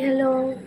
Bye. Hello.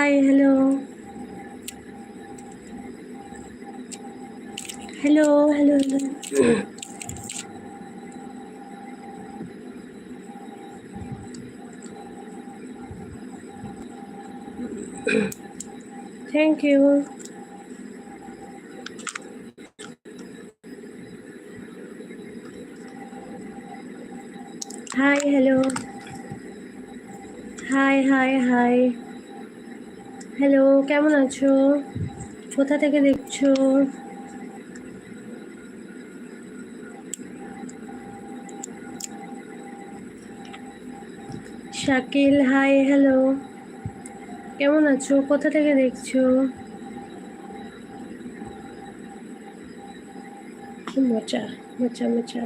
Hi, hello. Hello, hello. hello. Thank you. Hi, hello. Hi, hi, hi. Hello, কেমন আছো? কোথা থেকে দেখছ? শাকিল হাই হ্যালো কেমন আছো? কোথা থেকে দেখছ? মজা মজা মজা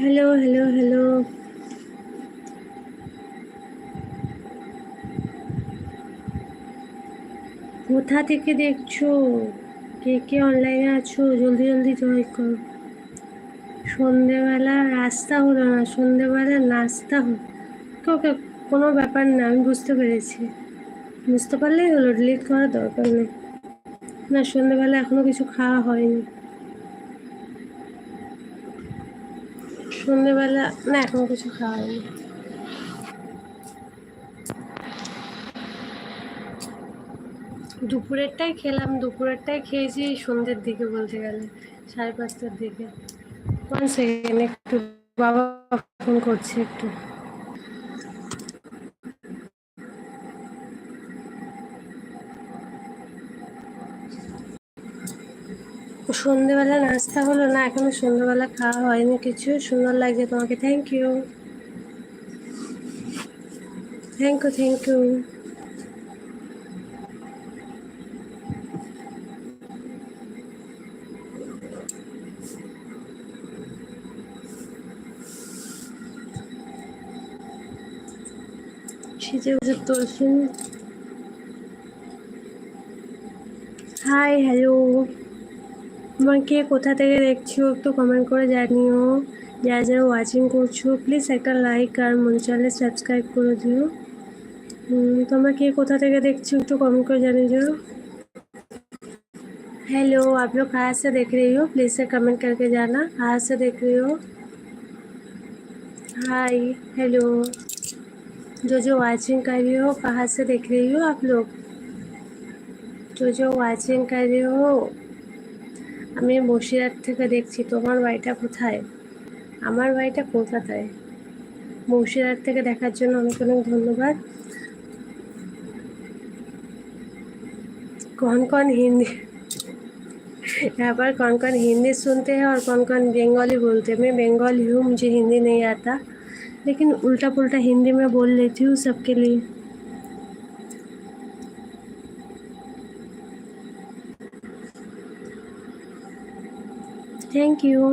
হ্যালো হ্যালো হ্যালো কোথা থেকে দেখছ? কে কে অনলাইনে আছো? জলদি জলদি জয় করো। সন্ধেবেলা রাস্তা হলো না, সন্ধেবেলা নাস্তা হলো। ওকে কোনো ব্যাপার না, আমি বুঝতে পেরেছি। বুঝতে পারলেই হলো ডিলিট করার দরকার নেই। না, সন্ধেবেলা এখনও কিছু খাওয়া হয়নি। সন্ধেবেলা না, এখন কিছু খাওয়া হয়নি। দুপুরেরটাই খেলাম, দুপুরেরটাই খেয়েছি, সন্ধ্যের দিকে বলতে গেলে, সাড়ে পাঁচটার দিকে। ওয়ান সেকেন্ড একটু বাবা ফোন করছে একটু। সন্ধেবেলা নাস্তা হলো না, এখনও সন্ধেবেলা খাওয়া হয়নি কিছু। সুন্দর লাগছে তোমাকে। Thank you thank you thank you তোলছেন hi hello তোমাকে কোথা থেকে দেখছো একটু কমেন্ট করে জানিও যারা যারা ওয়াচিং করছো প্লিজ একটা লাইক আর মনে চ্যানেল সাবস্ক্রাইব করে দিও তোমরা কে কোথা থেকে দেখছো একটু कमेंट করে জানিয়ে हेलो आप लोग कहाँ से देख रही हो प्लीज़ से कमेंट करके जाना कहाँ से देख रही हो हाय हेलो जो जो वाचिंग कर रही हो कहाँ से देख रही हो आप लोग जो जो वाचिंग कर रही हो আমি বসিরহাট থেকে দেখছি তোমার বাড়িটা কোথায় আমার বাড়িটা কলকাতায় মুর্শিদাবাদ থেকে দেখার জন্য অনেক অনেক ধন্যবাদ कौन कौन हिंदी यहाँ पर कौन कौन हिंदी सुनते हैं और कौन कौन बंगाली बोलते हैं मैं बंगाली हूँ मुझे हिंदी नहीं आता लेकिन उल्टा पुल्टा हिंदी में बोल लेती हूँ सबके लिए thank you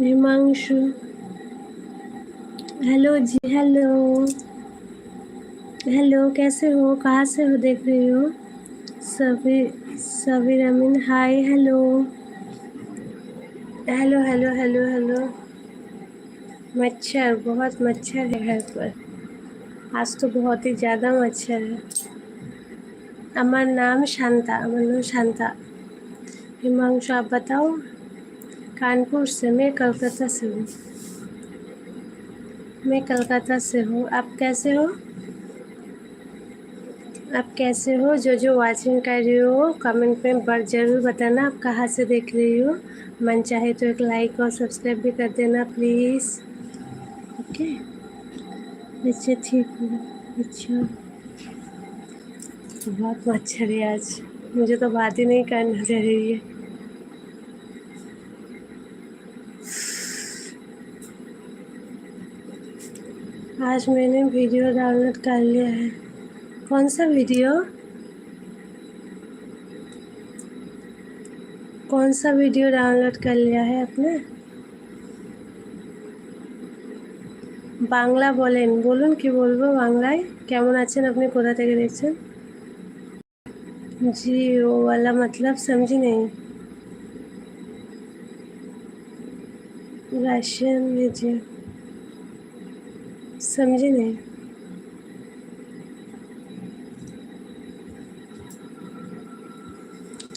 Himanshu hello ji hello hello कैसे हो? कहाँ से हो देख रही हो? सभी Sabir Amin hi hello hello hello hello hello मच्छर, बहुत मच्छर है घर पर। आज तो बहुत ही ज़्यादा मच्छर है। अमर नाम शांता, अमर नाम शांता। हिमांशु, आप बताओ, कानपुर से मैं कलकत्ता से हूँ। मैं कलकत्ता से हूँ। आप कैसे हो? आप कैसे हो? जो जो वाचिंग कर रही हो कमेंट में बड़ ज़रूर बताना। आप कहाँ से देख रही हो? मन चाहे तो एक लाइक और सब्सक्राइब भी कर देना प्लीज़ ओके। अच्छा ठीक हूँ अच्छा। बहुत मच्छर है आज। मुझे तो बात ही नहीं करना दे रही है। आज मैंने वीडियो डाउनलोड कर लिया है। कौन सा वीडियो? कौन सा वीडियो डाउनलोड कर लिया है आपने? বাংলা বলেন বলুন কি বলবো বাংলায় কেমন আছেন আপনি কোথা থেকে দেখছেন जी वो वाला मतलब समझी नहीं राशन लीजिए समझी नहीं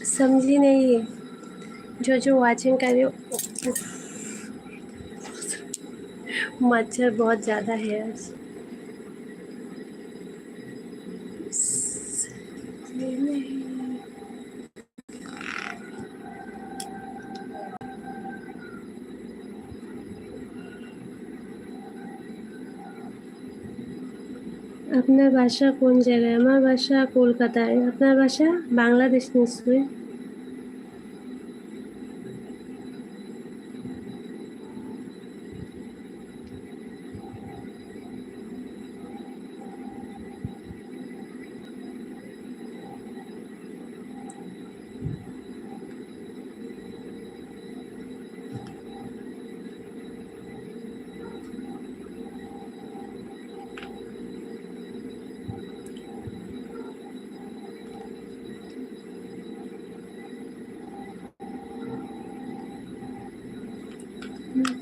समझी नहीं जो जो वाचिंग कर रही हो मच्छर बहुत ज़्यादा है आज আপনার বাসা কোন জায়গায় আমার বাসা কলকাতায় আপনার বাসা বাংলাদেশ নিশ্চয়ই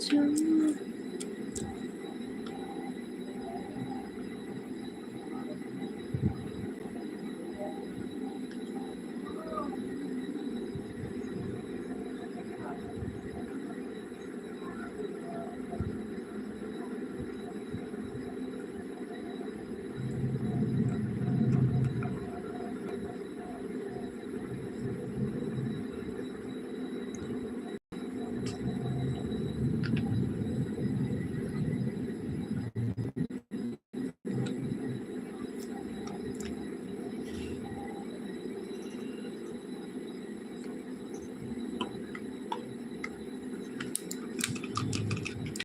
Jones.